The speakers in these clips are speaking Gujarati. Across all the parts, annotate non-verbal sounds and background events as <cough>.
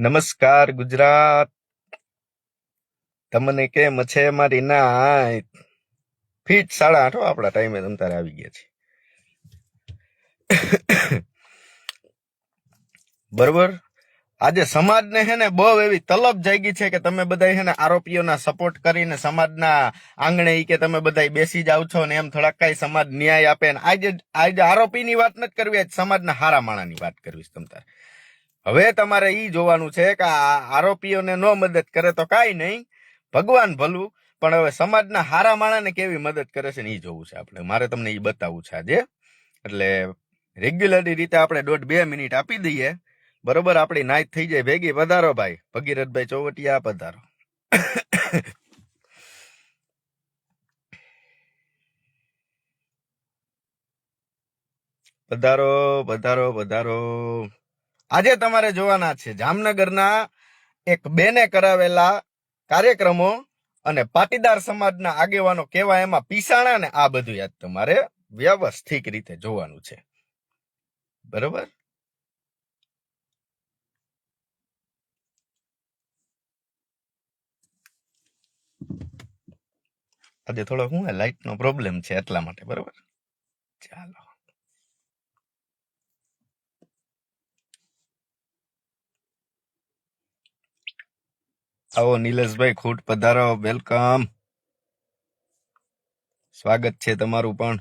નમસ્કાર, ગુજરાત. તમને કેમ છે મારી નાઈટ? ફીટ સાડા આઠો આપણા ટાઈમે તમ તારે આવી ગયા છે બરોબર? આજે સમાજને હે ને બહુ એવી તલબ જાગી છે કે તમે બધા હે ને આરોપીઓના સપોર્ટ કરીને સમાજના આંગણે કે તમે બધા બેસી જાવ છો ને એમ થોડાક કઈ સમાજ ન્યાય આપે ને. આજે આજે આરોપીની વાત નથી કરવી, આજ સમાજના હારા માણાની વાત કરવી છે તમ તારે. હવે તમારે ઈ જોવાનું છે કે આરોપીઓને નો મદદ કરે તો કાંઈ નહીં. ભગવાન ભલું, પણ હવે સમાજના હારા માણાને કેવી મદદ કરે છે ને એ જોવું છે આપણે. મારે તમને એ બતાવવું છે આજે. એટલે રેગ્યુલરલી રીતે આપણે દોઢ બે મિનિટ આપી દઈએ. બરોબર? આપણી નાઈટ થઈ જાય ભેગી. પધારો ભાઈ. ભગીરથભાઈ ચોવટિયા <coughs> પધારો. પધારો પધારો પધારો. આજે તમારે જોવાના છે જામનગરના એક બેને કરાવેલા કાર્યક્રમો અને પાટીદાર સમાજના આગેવાનો કેવા એમાં પીસાણા ને આ બધું યાદ તમારે વ્યવસ્થિત રીતે જોવાનું છે. બરોબર? આજે થોડો હું લાઈટ નો પ્રોબ્લેમ છે એટલા માટે, બરોબર? ચાલો. આવો નિલેશભાઈ ખૂટ પધારો વેલકમ. સ્વાગત છે તમારું પણ.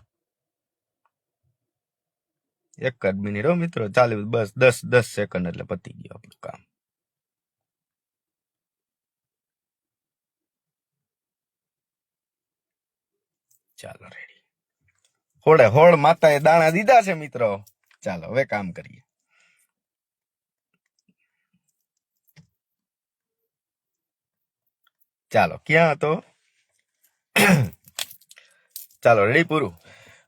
એક જ મિનિટ હો મિત્રો ચાલ્યું બસ દસ દસ સેકન્ડ એટલે પતી ગયો આપણું કામ. ચાલો રેડી હોળે, હોળ માતાએ દાણા દીધા છે મિત્રો. ચાલો હવે કામ કરીએ. ચાલો, ક્યાં હતો? ચાલો રેડી પૂરું.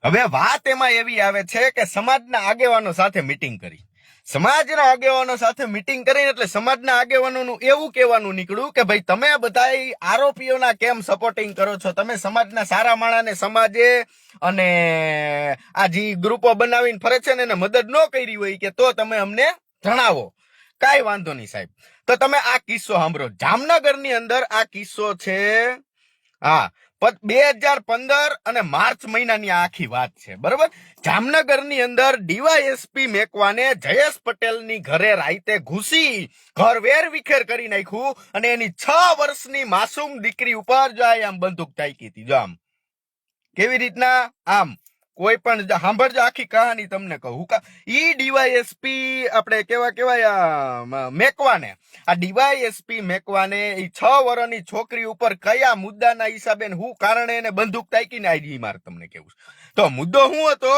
હવે વાત એમાં એવી આવે છે કે સમાજના આગેવાનો સાથે મીટિંગ કરી. સમાજના આગેવાનો સાથે મીટિંગ કરી એટલે સમાજના આગેવાનોનું એવું કહેવાનું નીકળ્યું કે ભાઈ, તમે બધા આરોપીઓના કેમ સપોર્ટિંગ કરો છો? તમે સમાજના સારા માણાને સમાજે અને આ જે ગ્રુપો બનાવીને ફરે છે ને એને મદદ ન કરી હોય કે તો તમે અમને જણાવો. કાંઈ વાંધો નહીં સાહેબ. તો તમે આ કિસ્સો સાંભળો. જામનગરની અંદર આ કિસ્સો છે, હા બે હજાર પંદર અને માર્ચ મહિનાની આખી વાત છે, બરોબર? જામનગરની અંદર ડીવાયએસપી મેકવાને જયેશ પટેલની ઘરે રાઈતે ઘૂસી, ઘર વેર વિખેર કરી નાખ્યું અને એની છ વર્ષની માસૂમ દીકરી ઉપર જાય આમ બંદૂક તાકી હતી. જો આમ, કેવી રીતના? આમ કોઈ પણ સાંભળજો આખી કહાની તમને કહું. કા ઈ ડીવાયએસપી આપણે કેવા કેવાય મેકવાને. આ ડીવાયએસપી મેકવાને એ છ વર્ષની છોકરી ઉપર કયા મુદ્દાના હિસાબે હું કારણે એને બંદૂક તાકીને આવી મારે તમને કેવું. તો મુદ્દો શું હતો?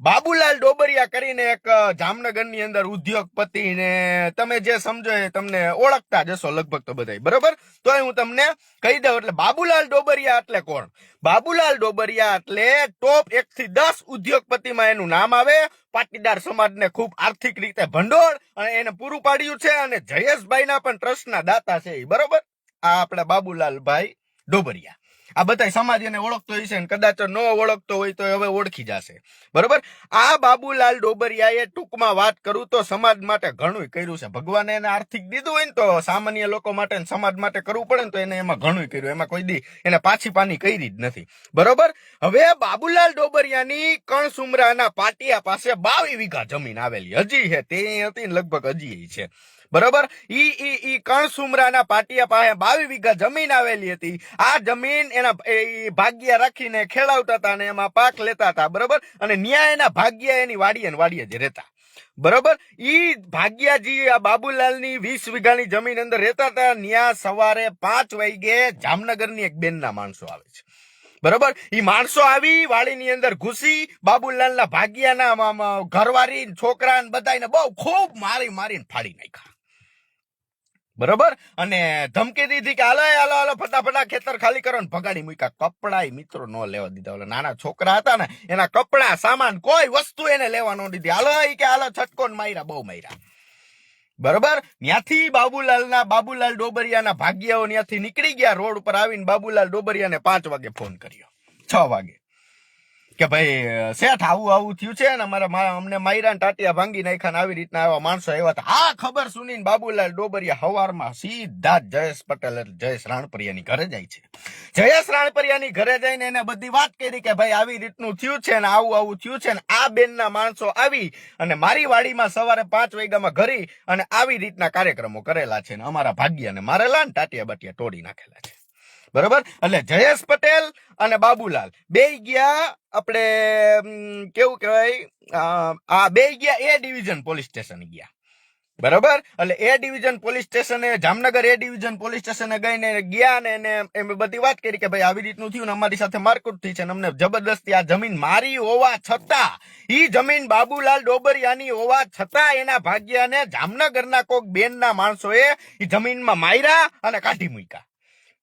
બાબુલાલ ડોબરિયા કરીને એક જામનગરની અંદર ઉદ્યોગપતિ ને તમે જે સમજો એ તમને ઓળખતા જશો લગભગ તો બધાય. બરોબર? તોય હું તમને કહી દઉં એટલે બાબુલાલ ડોબરિયા એટલે કોણ? બાબુલાલ ડોબરિયા એટલે ટોપ એક થી દસ ઉદ્યોગપતિમાં એનું નામ આવે. પાટીદાર સમાજને ખૂબ આર્થિક રીતે ભંડોળ અને એને પૂરું પાડ્યું છે અને જયેશભાઈના પણ ટ્રસ્ટના દાતા છે એ બરોબર? આ આપણા બાબુલાલભાઈ ડોબરિયા. આ બધા સમાજ એને ઓળખતો હશે કદાચ ન ઓળખતો હોય તો હવે ઓળખી જશે. બરોબર? આ બાબુલાલ ડોબરિયાએ ટૂંકમાં વાત કરું તો સમાજ માટે ઘણું કર્યું છે. ભગવાને એને આર્થિક દીધું હોય ને તો સામાન્ય લોકો માટે સમાજ માટે કરવું પડે ને તો એને એમાં ઘણું કર્યું. એમાં કોઈ દી એને પાછી પાની કરી જ નથી. બરોબર? હવે બાબુલાલ ડોબરિયાની કણસુમરાના પાટિયા પાસે બાવી વીઘા જમીન આવેલી. હજી છે તે હતી લગભગ હજી છે. બરોબર? ઈ ઈ ઈ કણસુમરાના પાટિયા પાસે બાવી વીઘા જમીન આવેલી હતી. આ જમીન એના ભાગ્યા રાખીને ખેડાવતા હતા અને એમાં પાક લેતા હતા, બરોબર? અને ન્યાય એના ભાગ્યા એની વાડીએ વાડીએ જ રહેતા. બરોબર? ઈ ભાગ્યાજી આ બાબુલાલની વીસ વીઘાની જમીન અંદર રહેતા હતા. ન્યા સવારે પાંચ વાગે જામનગરની એક બેનના માણસો આવે છે. બરોબર? ઈ માણસો આવી વાડીની અંદર ઘૂસી બાબુલાલના ભાગ્યાના ને છોકરા ને બધાને બહુ ખૂબ મારી મારીને ફાડી નાખ્યા. બરોબર? અને ધમકી દીધી કે હાલો હાલો હાલો, ફટાફટા ખેતર ખાલી કરો ભગાડી મૂક્યા. કપડા મિત્રો ન લેવા દીધા. ઓલા નાના છોકરા હતા ને, એના કપડા, સામાન, કોઈ વસ્તુ એને લેવા ન દીધી. હાલો એ કે હાલો, છટકો માર્યા બહુ માર્યા બરોબર? ત્યાંથી બાબુલાલના, બાબુલાલ ડોબરિયાના ભાગ્યાઓ ત્યાંથી નીકળી ગયા. રોડ ઉપર આવીને બાબુલાલ ડોબરિયાને પાંચ વાગે ફોન કર્યો. છ વાગે. કે ભાઈ, શેઠ આવું આવું થયું છે ને, અમારે અમને માયરા ટાટિયા ભાંગી નાખ્યા આવી રીતના આવા માણસો આવ્યા હતા. આ ખબર સુનીને બાબુલાલ ડોબરિયા હવારમાં સીધા જયેશ પટેલ જયેશ રાણપરિયાની ઘરે જાય છે. જયેશ રાણપરિયાની ઘરે જઈને એને બધી વાત કરી કે ભાઈ, આવી રીતનું થયું છે ને, આવું આવું થયું છે ને, આ બેનના માણસો આવી અને મારી વાડીમાં સવારે પાંચ વાગ્યામાં ઘરી અને આવી રીતના કાર્યક્રમો કરેલા છે ને, અમારા ભાગ્યને મારેલા ને ટાટિયા બાટિયા તોડી નાખેલા છે. બરોબર? એટલે જયેશ પટેલ અને બાબુલાલ. બે ગયા આપણે કેવું કહેવાય? આ બે ગયા એ ડિવિઝન પોલીસ સ્ટેશન ગયા. બરાબર? એટલે એ ડિવિઝન પોલીસ સ્ટેશને, જામનગર એ ડિવિઝન પોલીસ સ્ટેશને ગઈને ગયા ને એને એમ બધી વાત કરી કે ભાઈ આવી રીતનું થયું ને અમારી સાથે મારકુટ થઈ છે ને અમને જબરદસ્તી આ જમીન મારી હોવા છતાં, ઈ જમીન બાબુલાલ ડોબરિયાની હોવા છતાં એના ભાગ્યાને જામનગરના કોક બેનના માણસોએ ઈ જમીનમાં માર્યા અને કાઢી મૂક્યા.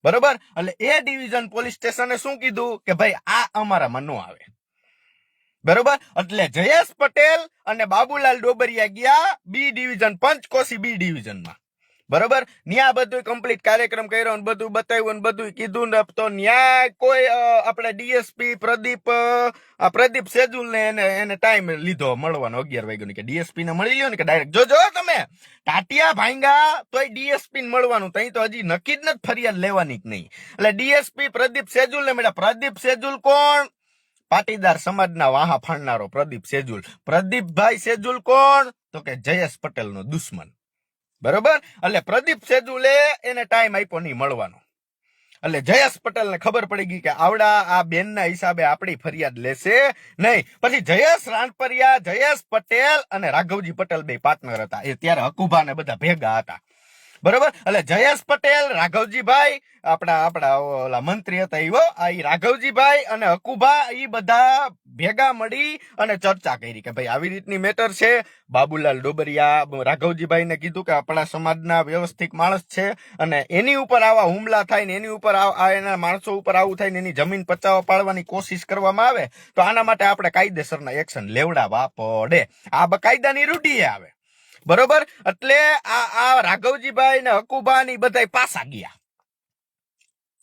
બરોબર? એટલે એ ડિવિઝન પોલીસ સ્ટેશને શું કીધું? કે ભાઈ, આ અમારામાં ન આવે. બરોબર? એટલે જયેશ પટેલ અને બાબુલાલ ડોબરિયા ગયા બી ડિવિઝન પંચકોશી બી ડિવિઝનમાં બરોબર? ન્યા બધું કમ્પ્લીટ કાર્યક્રમ કર્યો ને બધું બતાવ્યું ને બધું કીધું ને તો ન્યા કોઈ આપણે ડીએસપી પ્રદીપ પ્રદીપ સેજુલ ને એને એને ટાઈમ લીધો મળવાનો અગિયાર વાગ્યો કે ડીએસપી ને મળી લ્યો ને કે ડાયરેક્ટ જોજો તમે ટાટિયા ભાંગા તોય ડીએસપી ને મળવાનું, તઈ તો હજી નક્કી જ નથી ફરિયાદ લેવાની જ નહીં. એટલે ડીએસપી પ્રદીપ સેજુલ ને મળ્યા. પ્રદીપ સેજુલ કોણ? પાટીદાર સમાજના વાહા ફાડનારો પ્રદીપ સેજુલ. પ્રદીપભાઈ સેજુલ કોણ? તો કે જયેશ પટેલનો દુશ્મન. બરોબર? એટલે પ્રદીપ સેજુલે એને ટાઈમ આપ્યો નહીં મળવાનો. એટલે જયેશ પટેલને ખબર પડી ગઈ કે આવડા આ બેનના હિસાબે આપણી ફરિયાદ લેશે નહીં. પછી જયેશ રાણપરિયા જયેશ પટેલ અને રાઘવજી પટેલ બે પાર્ટનર હતા. એ ત્યારે હકુભા ને બધા ભેગા હતા. બરોબર? એટલે જયેશ પટેલ, રાઘવજીભાઈ, આપણા આપણા ઓલા મંત્રી હતા એવો આ રાઘવજીભાઈ અને હકુભા એ બધા ભેગા મળી અને ચર્ચા કરી કે ભાઈ આવી રીતની મેટર છે. બાબુલાલ ડોબરિયા રાઘવજીભાઈને કીધું કે આપણા સમાજના વ્યવસ્થિત માણસ છે અને એની ઉપર આવા હુમલા થાય ને એની ઉપર આ એના માણસો ઉપર આવું થાય ને એની જમીન પચાવવા પાડવાની કોશિશ કરવામાં આવે, તો આના માટે આપણે કાયદેસરના એક્શન લેવડાવવા પડે. આ બકાયદાની કાયદાની રૂઢિએ આવે. બરોબર? એટલે આ આ રાઘવજીભાઈ ને હકુબા ની બધા પાસા ગયા.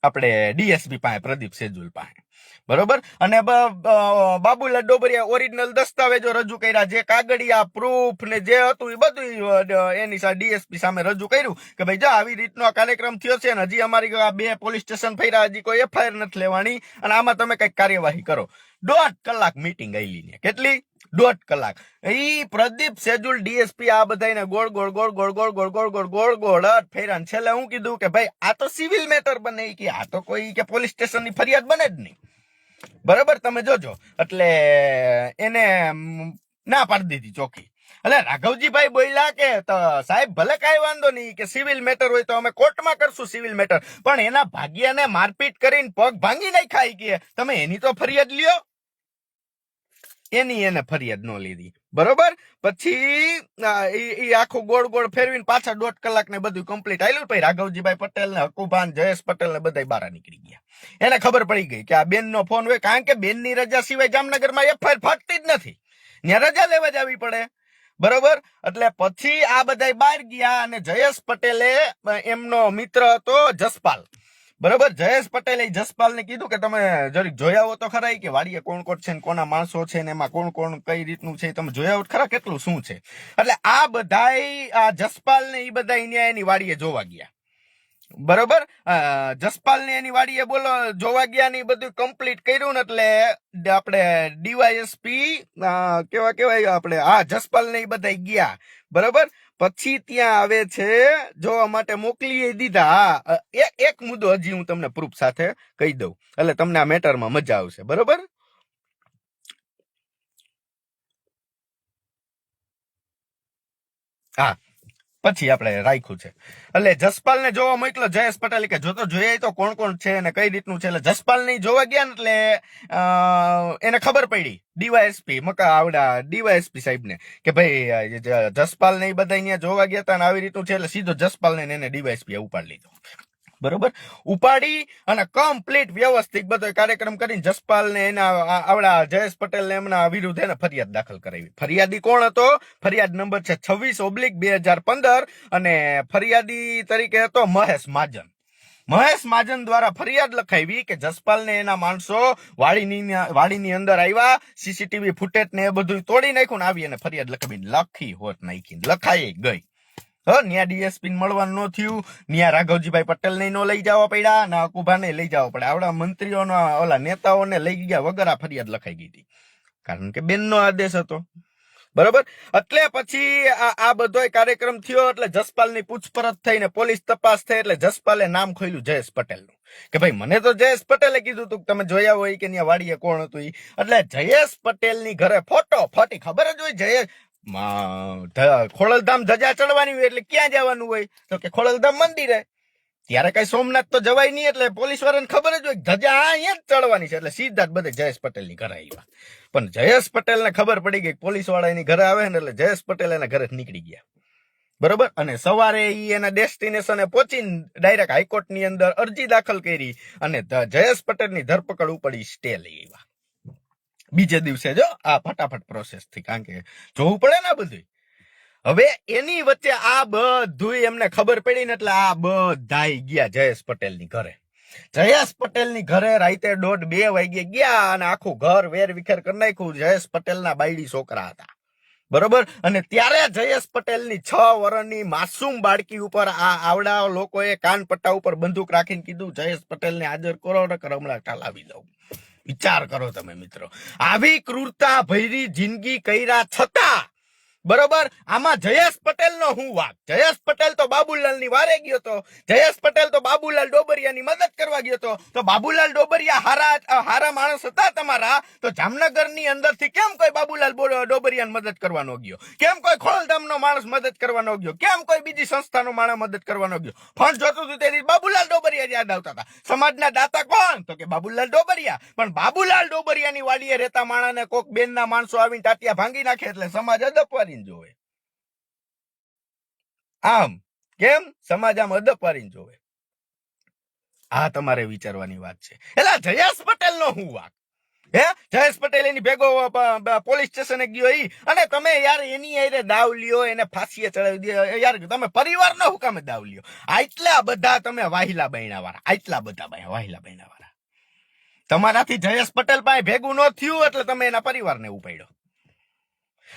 આપણે ડીએસપી પાસે, પ્રદીપ સેજુલ પાસે. બરોબર અને બાબુલાલ ડોબરિયા ઓરિજિનલ દસ્તાવેજો રજૂ કર્યા જે કાગળિયા પ્રૂફ ને જે હતું એ બધું એની ડીએસપી સામે રજૂ કર્યું કે ભાઈ જા આવી રીતનો કાર્યક્રમ થયો છે ને હજી અમારી આ બે પોલીસ સ્ટેશન ફર્યા હજી કોઈ એફઆઈઆર નથી લેવાની અને આમાં તમે કંઈક કાર્યવાહી કરો દોઢ કલાક મીટિંગ આવેલી ને કેટલી દોઢ કલાક ઈ પ્રદીપ સેજુલ ડીએસપી આ બધાને ગોળ ગોળ ગોળ ગોળ ગોળ ગોળ ગોળ ગોળ ગોળ ગોળ ફેરા છેલ્લે હું કીધું કે ભાઈ આ તો સિવિલ મેટર બને કે આ તો કોઈ કે પોલીસ સ્ટેશનની ફરિયાદ બને જ નહીં બરાબર? તમે જોજો. એટલે એને ના પાડી દીધી ચોખ્ખી એટલે રાઘવજીભાઈ બોલ્યા કે સાહેબ, ભલે કાંઈ વાંધો નહીં કે સિવિલ મેટર હોય તો અમે કોર્ટમાં કરશું સિવિલ મેટર. પણ એના ભાગ્યને મારપીટ કરીને પગ ભાંગી નાખ્યા કે, તમે એની તો ફરિયાદ લ્યો. એની એને ફરિયાદ ન લીધી. બરોબર? પછી એ આખું ગોળ ગોળ ફેરવીને પાછા દોઢ કલાક ને બધું કમ્પ્લીટ આવેલું પછી રાઘવજીભાઈ પટેલ ને હકુભાન, જયેશ પટેલ ને બધા બહાર નીકળી ગયા. એને ખબર પડી ગઈ કે આ બેન નો ફોન હોય, કારણ કે બેનની રજા સિવાય જામનગરમાં એફઆઈઆર ફાટતી જ નથી. ત્યાં રજા લેવા જ આવી પડે. બરોબર? એટલે પછી આ બધા બહાર ગયા અને જયેશ પટેલે એમનો મિત્ર હતો જસપાલ. બરોબર? જયેશ પટેલે જસપાલ ને કીધું કે તમે જરીક જોયા આવો તો ખરા કે વાડીએ કોણ કોણ છે ને કોના માણસો છે ને એમાં કોણ કોણ કઈ રીતનું છે તમે જોયા હોત ખરા કેટલું શું છે. એટલે આ બધાય, આ જસપાલ ને એ બધા અહીંયા એની વાડીએ જોવા ગયા. બરોબર? જસપાલ ને એની વાડીએ બોલો, જોવા ગયા ને બધું કમ્પ્લીટ કર્યું ને એટલે આપણે ડીવાયએસપી કેવા કેવાય, આપણે હા જસપાલ ને એ બધા ગયા. બરોબર? પછી ત્યાં આવે છે જોવા માટે મોકલી દીધા એક મુદ્દો હજી હું તમને પ્રૂફ સાથે કહી દઉં. એટલે તમને આ મેટરમાં મજા આવશે, બરોબર? હા. પછી આપણે રાખ્યું છે. એટલે જસપાલ ને જોવા મોકલો, જયેશ પટેલ કે જોતો જોઈએ તો કોણ કોણ છે અને કઈ રીતનું છે? એટલે જસપાલની જોવા ગયા ને એટલે એને ખબર પડી ડીવાયએસપી, મકા આવડા ડીવાયએસપી સાહેબ ને કે ભાઈ જસપાલ ને એ બધા અહીંયા જોવા ગયા હતા અને આવી રીતનું છે, એટલે સીધો જસપાલ ને એને ડીવાયએસપી ઉપાડી લીધો. બરોબર? ઉપાડી અને કમ્પ્લીટ વ્યવસ્થિત બધો કાર્યક્રમ કરીને જસપાલ ને એના આવડા જયેશ પટેલ ને એમના વિરુદ્ધ એને ફરિયાદ દાખલ કરાવી. ફરિયાદી કોણ હતો? ફરિયાદ નંબર છે છવ્વીસ ઓબ્લિક બે હજાર પંદર અને ફરિયાદી તરીકે હતો મહેશ મહાજન મહેશ મહાજન દ્વારા ફરિયાદ લખાવી કે જસપાલને એના માણસો વાડીની વાડીની અંદર આવ્યા સીસીટીવી ફૂટેજ ને એ બધું તોડી નાખ્યું ને આવી અને ફરિયાદ લખાવી લખી હોત નાખી, લખાઈ ગઈ. હ, ન્યા ડીએસપી મળવાનું ન થયું. ન્યા રાઘવજીભાઈ પટેલ ને લઈ જવા પડ્યા ના અકુભાને લઈ જવા પડ્યા. આવડા મંત્રીઓના ઓલા નેતાઓને લઈ ગયા વગર આ ફરિયાદ લખાઈ ગઈ હતી. કારણ કે બેનનો આદેશ હતો. બરોબર? એટલે પછી આ બધો કાર્યક્રમ થયો એટલે જસપાલની પૂછપરછ થઈને પોલીસ તપાસ થઈ એટલે જસપાલે નામ ખોલ્યું જયેશ પટેલનું કે ભાઈ, મને તો જયેશ પટેલે કીધું તું કે તમે જોયા હોય કે ત્યાં વાડીએ કોણ હતું એટલે જયેશ પટેલની ઘરે ફોટો, ફોટી ખબર જ હોય જયેશ ખોડલધામ ધજા ચડવાની હોય એટલે ક્યાં જવાનું હોય? તો કે ખોડલધામ મંદિરે ત્યારે કઈ સોમનાથ તો જવાય નહીં એટલે પોલીસ વાળાને ખબર જ હોય ધજા અહીંયા જ ચડવાની છે. એટલે સીધા જ બધે જયેશ પટેલની ઘરે આવ્યા પણ જયેશ પટેલને ખબર પડી ગઈ પોલીસવાળા એની ઘરે આવે ને એટલે જયેશ પટેલ એના ઘરે નીકળી ગયા. બરોબર? અને સવારે ઈ એના ડેસ્ટિનેશને પહોંચીને ડાયરેક્ટ હાઈકોર્ટની અંદર અરજી દાખલ કરી અને જયેશ પટેલની ધરપકડ ઉપડી સ્ટે લઈ આવ્યા. બીજે દિવસે જો આ ફટાફટ પ્રોસેસથી. કારણ કે જોવું પડે ને બધું હવે એની વચ્ચે આ બધું એમને ખબર પડી ને એટલે આ બધા ગયા જયેશ પટેલની ઘરે. જયેશ પટેલની ઘરે રાતે દોઢ બે વાગે ગયા અને આખું ઘર વેર વિખેર કરી નાખ્યું. જયેશ પટેલના બાયડી છોકરા હતા. બરોબર? અને ત્યારે જયેશ પટેલની છ વર્ષની માસૂમ બાળકી ઉપર આ આવડા લોકોએ કાન પટ્ટા ઉપર બંદૂક રાખીને કીધું, જયેશ પટેલને હાજર કરો ને હમણાં ટાલાવી દઉં. વિચાર કરો તમે મિત્રો. આવી ક્રૂરતા ભયરી જિંદગી કર્યા છતાં બરોબર? આમાં જયેશ પટેલ નો હું વાક. જયેશ પટેલ તો બાબુલાલની વારે ગયો તો. જયેશ પટેલ તો બાબુલાલ ડોબરિયા ની મદદ કરવા ગયો તો. તો બાબુલાલ ડોબરિયા હારા હારા માણસ હતા તમારા? તો જામનગરની અંદરથી કેમ કોઈ બાબુલાલ ડોબરિયા મદદ કરવાનો ગયો? કેમ કોઈ ખોળધામ નો માણસ મદદ કરવાનો ગયો? કેમ કોઈ બીજી સંસ્થાનો માણસ મદદ કરવાનો ગયો? ફંડ જોતું હતું તેથી બાબુલાલ ડોબરિયા યાદ આવતા હતા. સમાજના દાતા કોણ? તો કે બાબુલાલ ડોબરિયા. પણ બાબુલાલ ડોબરિયાની વાડીએ રહેતા માણસને કોક બેનના માણસો આવીને ટાટિયા ભાંગી નાખે એટલે સમાજ અદપવારીને જોવે. આમ, કેમ? સમાજ આમ અદપવારીને જોવે. આ તમારે વિચારવાની વાત છે. એટલે જયેશ પટેલ નો હું વાક. હે? જયેશ પટેલ એની ભેગો પોલીસ સ્ટેશને ગયો ઈ. અને તમે યાર એની હારે દાવ લ્યો, એને ફાંસીએ ચડાવી દે. યાર, તમે પરિવાર નો હુકામે દાવ લ્યો? આટલા બધા તમે વાહિલા બૈણા વાળા, આટલા બધા વાહિલા બૈણા વાળા. તમારાથી જયેશ પટેલ પાસે ભેગું ન થયું એટલે તમે એના પરિવારને ઉપાડ્યો.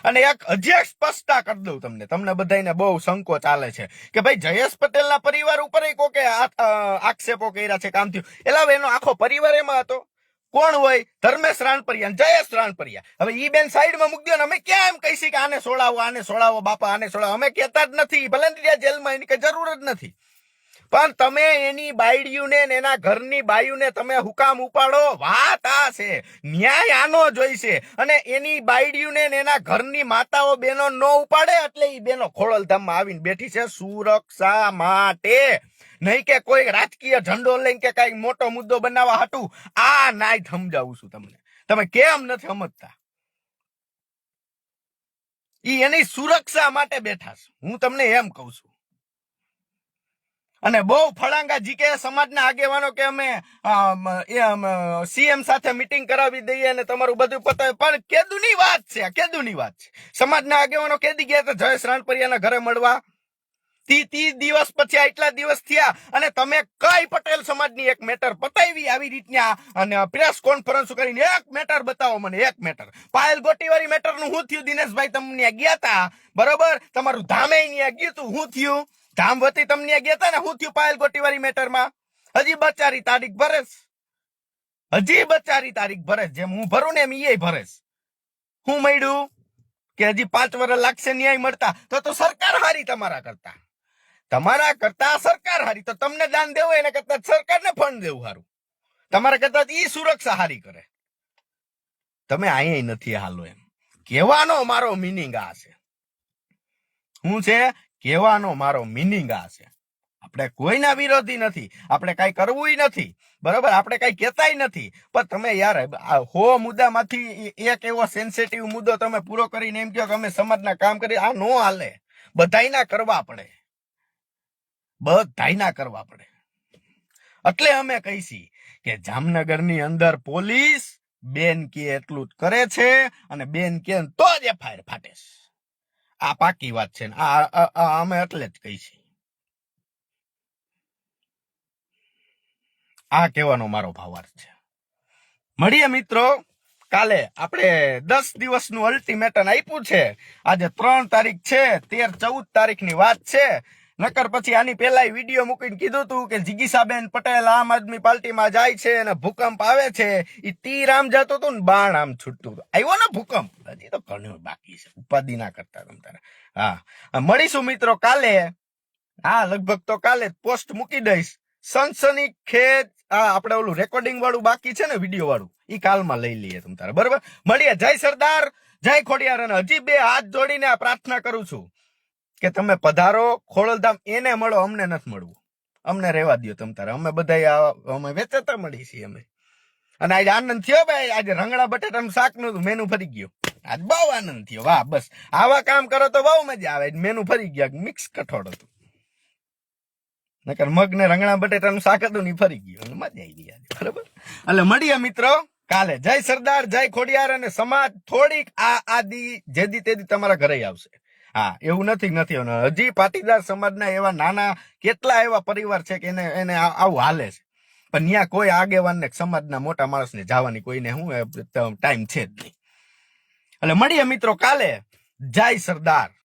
અને એક હજી એક સ્પષ્ટતા કરી દઉં તમને. તમને બધાને બહુ સંકોચ ચાલે છે કે ભાઈ જયેશ પટેલના પરિવાર ઉપર કોકે આક્ષેપો કર્યા છે, કામ થયું? હવે એનો આખો પરિવાર એમાં હતો. કોણ હોય? ધર્મેશ રાણપરિયા જયેશ રાણપરિયા. હવે ઈ બેન સાઈડમાં મૂકી દો ને અમે ક્યાં એમ કહીશી કે આને સોળાવો આને સોળાવો બાપા, આને સોળાવો અમે કહેતા જ નથી. ભલે જેલમાં એની કઈ જરૂર જ નથી. પણ તમે એની બાયડીયુને ને એના ઘરની બાયુને તમે હુકામ ઉપાડો. વાત આ છે. ન્યાય આનો જોઈશે. અને એની બાયડીયુને ને એના ઘરની માતાઓ બેનો ન ઉપાડે એટલે એ બેનો ખોડલધામમાં આવીને બેઠી છે સુરક્ષા માટે. નહીં કે કોઈ રાજકીય ઝંડો લઈને કે કઈ મોટો મુદ્દો બનાવવા હાટું. આ નાય સમજાવું છું તમને. તમે કેમ નથી સમજતા? ઈ એની સુરક્ષા માટે બેઠા છે. હું તમને એમ કહું છું. અને બહુ ફળાંગા જીકે સમાજના આગેવાનો કે અમે સીએમ સાથે મીટિંગ કરાવી દઈએ અને તમારું બધું પતાવે પણ કેદુની વાત છે કેદુની વાત છે. સમાજના આગેવાનો કેદી ગયા હતા જયેશ રાણપરિયાના ઘરે મળવા. તી તી દિવસ પછી આટલા દિવસ થયા અને તમે કઈ પટેલ સમાજની એક મેટર પતાવી આવી રીતના અને પ્રેસ કોન્ફરન્સ કરીને એક મેટર બતાવો મને, એક મેટર. પાયલ ગોટીવાળી મેટરનું શું થયું? દિનેશભાઈ તમને ગયા તા? બરોબર? તમારું ધામે ગયું હતું હું થયું? ધામ વતી તમને ગયા ને, હું થયું પાયલ ગોટીવાળી મેટરમાં? હજી બચારી તારીખ ભરેશ. હજી બચારી તારીખ ભરેશ. જેમ હું ભરું ને એમ એ ભરેશ. હું મળ્યું કે હજી પાંચ વર્ષ લાગશે ન્યાય મળતા, તો તો સરકાર હારી તમારા કરતા. તમારા કરતા સરકાર હારી. તો તમને દાન દેવું એના કરતા સરકારને ફંડ દેવું હારું. તમારા કરતા ઈ સુરક્ષા હારી કરે. તમે અહીંયા નથી હાલો એમ. કહેવાનો મારો મિનિંગ આ છે. હું છે કહેવાનો મારો મિનિંગ આ છે. આપણે કોઈના વિરોધી નથી, આપણે કઈ કરવું નથી, બરોબર? આપણે કઈ કહેતાય નથી. પણ તમે યાર હો મુદ્દામાંથી એક એવો સેન્સિટિવ મુદ્દો તમે પૂરો કરીને એમ કહો કે અમે સમાજના કામ કરી આ નો હાલે. બધાયના કરવા પડે. બધાયના કરવા પડે. એટલે અમે કહીશી કે જામનગરની અંદર પોલીસ બેન કે એટલું જ કરે છે અને બેન કે તો જ એફઆઈઆર ફાટે છે. આ પાકી વાત છે આ અમે એટલે જ કહીશી આ કહેવાનો મારો ભાવાર્થ છે. મળીએ મિત્રો. કાલે આપણે દસ દિવસનું અલ્ટિમેટમ આપ્યું છે. આજે ત્રણ તારીખ છે, તેર ચૌદ તારીખની વાત છે. નકર પછી આની પહેલા વીડિયો મૂકીને કીધું હતું કે જીગીસાબેન પટેલ આમ આદમી પાર્ટીમાં જાય છે અને ભૂકંપ આવે છે એ તીર આમ જતું હતું ને બાણ આમ છૂટતું હતું. આવ્યો ને ભૂકંપ? હજી તો ઘણું બાકી છે. ઉપાધિ ના કરતા તમ તારે. હા. મળીશું મિત્રો કાલે. હા, લગભગ તો કાલે પોસ્ટ મૂકી દઈશ. સનસની ખેત આપણે ઓલું રેકોર્ડિંગ વાળું બાકી છે ને વીડિયો વાળું એ કાલમાં લઈ લઈએ તમ તારે. બરોબર? મળીએ. જય સરદાર, જય ખોડિયાર અને હજી બે હાથ જોડીને આ પ્રાર્થના કરું છું. કે તમે પધારો ખોળલધામ એને મળો, અમને નથી મળવું. અમને રહેવા દો તમ તારે. અમે બધા અમે વેચતા મળી છીએ અમે. અને આજે આનંદ થયો ભાઈ, આજે રંગડા બટેટાનું શાકનું મેનુ ફરી ગયો. આજ બહુ આનંદ થયો. વાહ, બસ. આવા કામ કરો તો બહુ મજા આવે. મેનુ ફરી ગયા, મિક્સ કઠોળ હતું. નકર મગ ને રંગણા બટેટાનું શાક હતું ને ફરી ગયું. મજા આવી ગઈ આજે. બરાબર? એટલે મળીએ મિત્રો કાલે. જય સરદાર, જય ખોડિયાર અને સમાજ થોડીક આ આદી જેદી તેદી તમારા ઘરે આવશે. હા, એવું નથી નથી. હજી પાટીદાર સમાજના એવા નાના કેટલા એવા પરિવાર છે કે એને એને આવું હાલે છે. પણ ત્યાં કોઈ આગેવાન ને સમાજના મોટા માણસને જવાની કોઈને શું ટાઈમ છે જ નહીં. એટલે મળીએ મિત્રો કાલે. જય સરદાર.